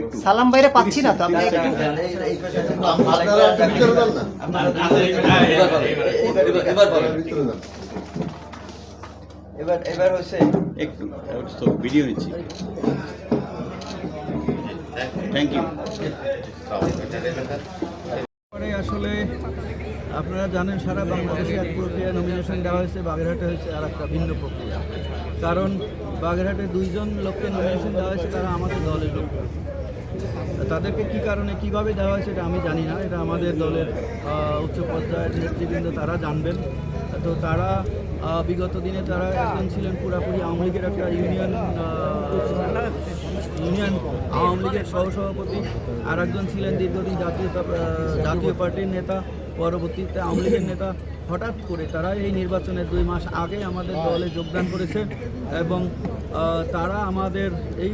একটু সালাম বাইরে পাচ্ছি না তো আপনি হচ্ছে একটু তো ভিডিও নিচ্ছি। থ্যাংক ইউ পরে আসলে আপনারা জানেন সারা বাংলাদেশে এক প্রক্রিয়া নমিনেশন দেওয়া হয়েছে বাগেরহাটে হয়েছে আর একটা ভিন্ন প্রক্রিয়া। কারণ বাগেরহাটে দুইজন লোককে নমিনেশন দেওয়া হয়েছে তারা আমাদের দলের লোক। তাদেরকে কি কারণে কীভাবে দেওয়া হয়েছে এটা আমি জানি না এটা আমাদের দলের উচ্চ পর্যায়ের নেতৃবৃন্দ তারা জানবেন। তো তারা বিগত দিনে তারা একজন ছিলেন পুরাপুরি আওয়ামী লীগের একটা ইউনিয়ন ইউনিয়ন আওয়ামী লীগের সহসভাপতি আর একজন ছিলেন দীর্ঘদিন জাতীয় জাতীয় পার্টির নেতা, পরবর্তীতে আওয়ামী লীগের নেতা। হঠাৎ করে তারা এই নির্বাচনের দুই মাস আগে আমাদের দলে যোগদান করেছে এবং তারা আমাদের এই